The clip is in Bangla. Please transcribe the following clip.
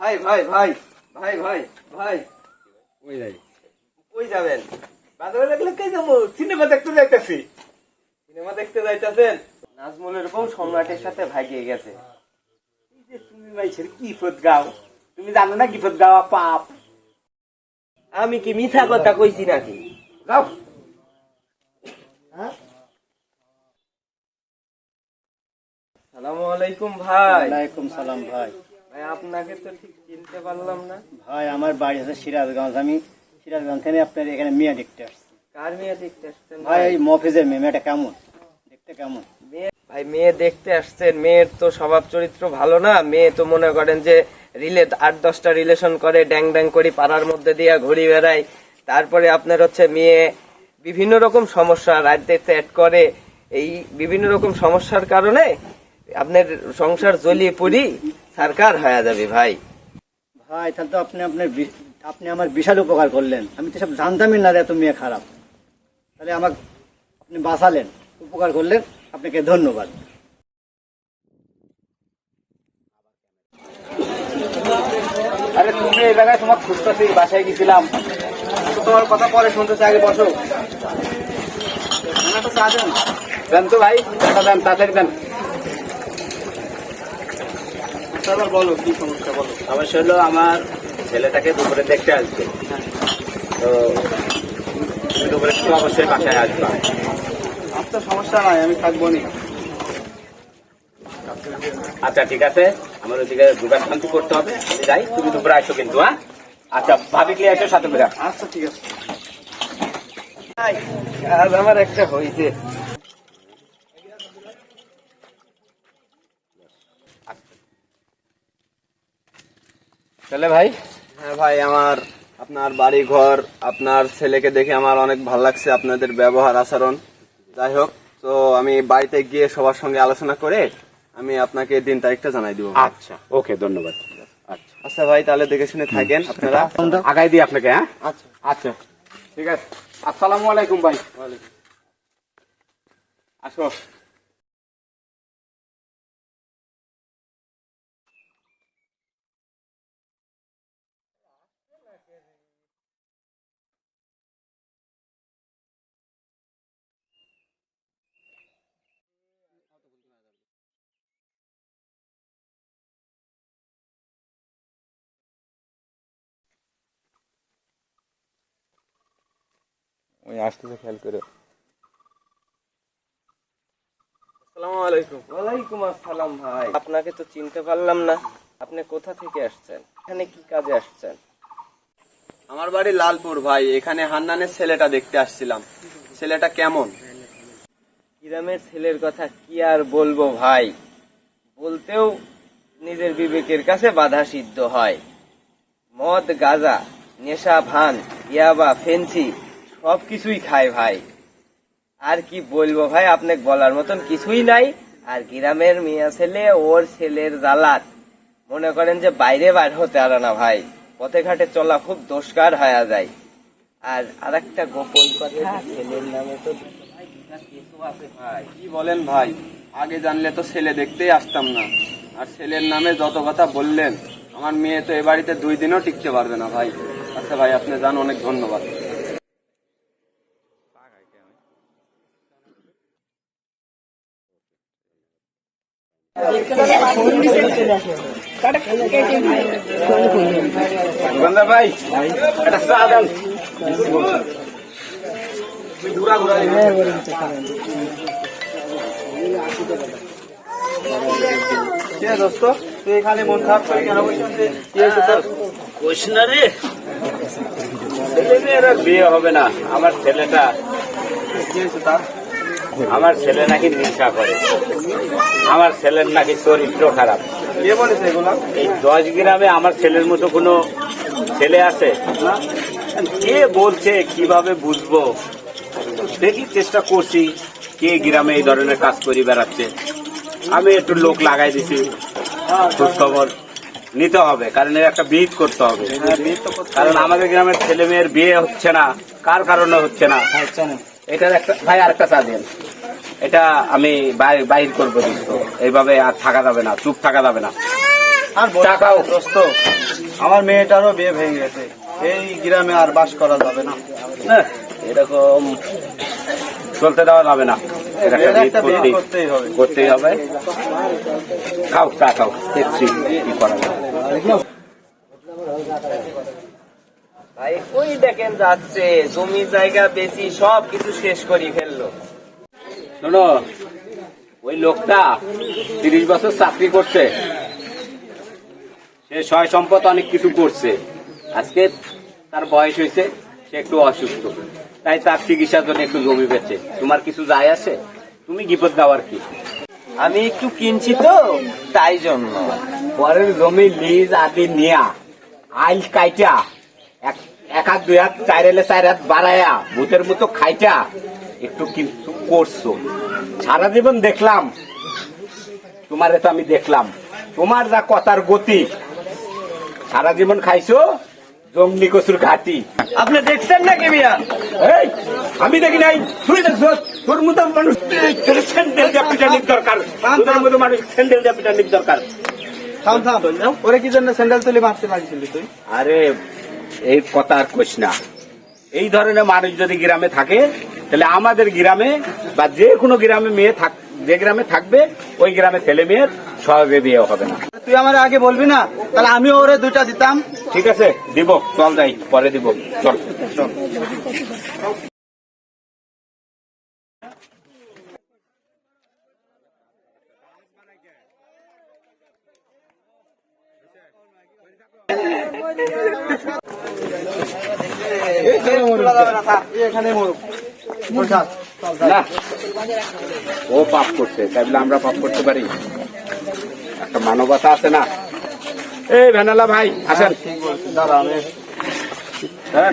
ভাই ভাই ভাই ভাই ভাই ভাই। ওই যাই? কই যাবেন? বাজারে লাগলে কে যাব? সিনেমা দেখতে যাইতেছি। সিনেমা দেখতে যাইতেছেন? নাজমুলের বউ সম্রাটের সাথে ভাগিয়ে গেছে। এই যে তুমি মাইছের গিফত গাও। তুমি জানো না গিফত গাওয়া পাপ। আমি কি মিথ্যা কথা কইছি নাকি? গাও সালামু আলাইকুম ভাই। ওয়ালাইকুম সালাম ভাই। ভাই আপনাকে তো ঠিক চিনতে পারলাম না। ভাই আমার বাড়ি আছে সিরাজগঞ্জ। আমি সিরাজগঞ্জ থেকে আপনার এখানে মেয়ে দেখতে আসছি। কার মেয়ে দেখতে আসছেন ভাই এই মফিজের মেয়ে মেয়েটা কেমন? দেখতে কেমন? মেয়ে ভাই মেয়ে দেখতে আসছেন। মেয়ের তো স্বভাব চরিত্র ভালো না। মেয়ে তো মনে করেন যে রিলে আট দশটা রিলেশন করে ড্যাং ড্যাং করি পাড়ার মধ্যে দিয়ে ঘুরি বেড়ায়। তারপরে আপনার হচ্ছে মেয়ে বিভিন্ন রকম সমস্যা রাতে চ্যাট করে। এই বিভিন্ন রকম সমস্যার কারণে আপনার সংসার জ্বলিয়ে পড়ি। সরকার হয়ে যাবে ভাই। ভাই তাহলে তো আপনি আপনার আপনি আমার বিশাল উপকার করলেন। আমি তো সব জানতামই না এত মেয়ে খারাপ। তাহলে আমাকে আপনি বাঁচালেন। উপকার করলেন। আপনাকে ধন্যবাদ। আরে তুমি এই জায়গায় তোমার খুঁজতেছি বাসায় গেছিলাম। তোমার কথা পরে শুনতেছে আগে বসো। দেন। তো ভাই টাকা দেন তাড়াতাড়ি দেন। তারপর বলো কি সমস্যা বলো। সমস্যা হলো আমার ছেলেটাকে দুপুরে দেখতে আসবে। তো তুমি দুপুরে একটু অবশ্যই বাসায় আসবে। আমার তো সমস্যা নাই আমি থাকব নি। আচ্ছা ঠিক আছে। আমার ওদিকে দোকান শান্তি করতে হবে। আমি যাই তুমি দুপুরে আসো কিন্তু হ্যাঁ? আচ্ছা ভাবি কি আসো সাথে আচ্ছা ঠিক আছে। আমার একটা হয়েছে। চলে ভাই? হ্যাঁ ভাই আমার আপনার বাড়ি ঘর আপনার ছেলেকে দেখে আমার অনেক ভালো লাগছে আপনাদের ব্যবহার আচরণ। যাই হোক তো আমি বাড়িতে গিয়ে সবার সঙ্গে আলোচনা করে আমি আপনাকে দিন তারিখটা জানাই দিব আচ্ছা ওকে ধন্যবাদ। আচ্ছা। আচ্ছা ভাই তাহলে দেখে শুনে থাকেন আপনারা। আগাই দিই আপনাকে হ্যাঁ? আচ্ছা। আচ্ছা ঠিক আছে। আসসালামু আলাইকুম ভাই। আসো। ওই আসতেছে খেয়াল করে। আসসালামু আলাইকুম। ওয়ালাইকুম আসসালাম ভাই। আপনাকে তো চিনতে পারলাম না আপনি কোথা থেকে আসছেন? এখানে কি কাজে আসছেন? আমার বাড়ি লালপুর ভাই এখানে হান্নানের ছেলেটা দেখতে আসছিলাম। ছেলেটা কেমন? গ্রামের ছেলের কথা কি আর বলব ভাই? বলতেও নিজের বিবেকের কাছে বাধা সিদ্ধ হয়। মদ গাজা নেশা ভান ইয়াবা ফেন্সি সব কিছুই খায় ভাই। আর কি বলব ভাই আপনাকে বলার মতন কিছুই নাই। আর গ্রামের মেয়ে ছেলে ওর ছেলের জালাত মনে করেন যে বাইরে বার হতে আরে না ভাই। পথে ঘাটে চলা খুব দোষকার হয়ে যায়। আর আরেকটা গোপন কথা ছেলের নামে তো ভাই আছে ভাই। কি বলেন ভাই? আগে জানলে তো ছেলে দেখতেই আসতাম না। আর ছেলের নামে যত কথা বললেন আমার মেয়ে তো এ বাড়িতে দুই দিনও টিকতে পারবে না ভাই। আচ্ছা ভাই আপনি জান অনেক ধন্যবাদ। ভাই একটা চা দেন। ঘুরা ঘুরা। দোস্ত তুই এখানে মন খারাপ করে কেন না রে। ছেলে মেয়ের বিয়ে হবে না আমার ছেলেটা। কি হয়েছে তার? আমার ছেলে নাকি নেশা করে। আমার ছেলের নাকি চরিত্র খারাপ। কে বলেছে এগুলা? এই দশ গ্রামে আমার ছেলের মতো কোনো ছেলে আছে? কে বলছে কীভাবে বুঝব? দেখি চেষ্টা করছি কে গ্রামে এই ধরনের কাজ করি বেড়াচ্ছে। আমি একটু লোক লাগাই দিছি খোঁজ খবর নিতে হবে কারণ এর একটা বিহিত করতে হবে। কারণ আমাদের গ্রামের ছেলে মেয়ের বিয়ে হচ্ছে না কার কারণে হচ্ছে না। এটার একটা ভাই আরেকটা চা দেন। এটা আমি বাহির করব কিন্তু। এইভাবে আর থাকা যাবে না চুপ থাকা যাবে না। আর চা খাও। দোস্ত আমার মেয়েটারও বিয়ে ভেঙে গেছে। এই গ্রামে আর বাস করা যাবে না। এরকম চলতে দেওয়া যাবে না। একটা করতেই- হবে। করতেই হবে। খাও চা খাও। দেখছি কি করা যায়। ভাই ওই দেখেন যাচ্ছে জমি জায়গা বেশি সব কিছু শেষ করি ফেলল। শোনো ওই লোকটা তিরিশ বছর চাকরি করছে। সে সয় সম্পদ অনেক কিছু করছে। আজকে তার বয়স হয়েছে সে একটু অসুস্থ। তাই তার চিকিৎসার জন্য একটু জমি বেচে। তোমার কিছু যায় আছে? তুমি বিপদ দেওয়ার কি। আমি একটু কিনছি তো তাই জন্য। পরের জমি লিজ আদি নিয়া আইল কাইটা। এক- হাত দুই হাত চার এলে চার হাত বাড়ায়া ভূতের মতো খাইটা একটু কিন্তু করছ। সারা জীবন দেখলাম তোমারে তো আমি দেখলাম। তোমার যা কথার গতি সারা জীবন খাইছো জঙ্গলি কচুর ঘাটি। আপনি দেখছেন নাকি মিয়া? এই, আমি দেখি নাই। তুই দেখছ তোর মতো মানুষ স্যান্ডেল দিয়ে দরকার। তোর মতো মানুষ স্যান্ডেল দিয়ে দরকার। থাম থাম। ওরে কি জন্য স্যান্ডেল তুলে মারতে লাগিয়েছিলি তুই? আরে এই কথা আর কোশ না। এই ধরনের মানুষ যদি গ্রামে থাকে তাহলে আমাদের গ্রামে বা যে কোনো গ্রামে মেয়ে থাক যে গ্রামে থাকবে ওই গ্রামে ছেলে মেয়ের সহজে বিয়ে হবে না। তুই আমার আগে বলবি না? তাহলে আমি ওরে দুইটা দিতাম। ঠিক আছে দিব চল যাই পরে দিব চল চল এখানে মরুক না ও পাপ করছে তাই বলে আমরা পাপ করতে পারি। একটা মানবতা আছে না? এই ভেনালা ভাই আসেন। হ্যাঁ